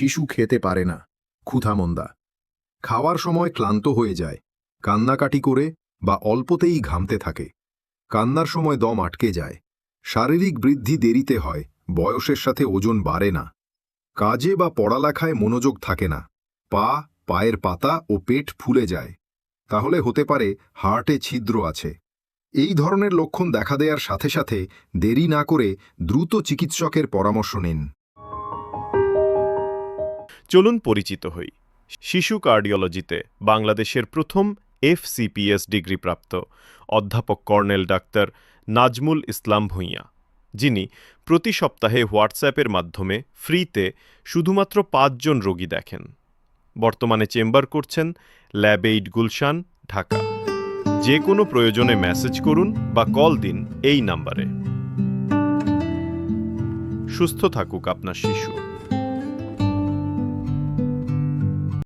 শিশু খেতে পারে না ক্ষুধামন্দা খাওয়ার সময় ক্লান্ত হয়ে যায়, কান্নাকাটি করে বা অল্পতেই ঘামতে থাকে। কান্নার সময় দম আটকে যায়। শারীরিক বৃদ্ধি দেরিতে হয়, বয়সের সাথে ওজন বাড়ে না। কাজে বা পড়ালেখায় মনোযোগ থাকে না, পা, পায়ের পাতা ও পেট ফুলে যায়। তাহলে হতে পারে হার্টে ছিদ্র আছে। এই ধরনের লক্ষণ দেখা দেওয়ার সাথে সাথে দেরি না করে দ্রুত চিকিৎসকের পরামর্শ নিন। চলুন পরিচিত হই। শিশু কার্ডিওলজিতে বাংলাদেশের প্রথম এফসিপিএস ডিগ্রিপ্রাপ্ত অধ্যাপক কর্নেল ডাক্তার নাজমুল ইসলাম ভূঁইয়া, যিনি প্রতি সপ্তাহে হোয়াটসঅ্যাপের মাধ্যমে ফ্রিতে শুধুমাত্র পাঁচজন রোগী দেখেন। বর্তমানে চেম্বার করছেন ল্যাব এইড গুলশান, ঢাকা। যে কোনো প্রয়োজনে মেসেজ করুন বা কল দিন এই নাম্বারে। সুস্থ থাকুক আপনার শিশু।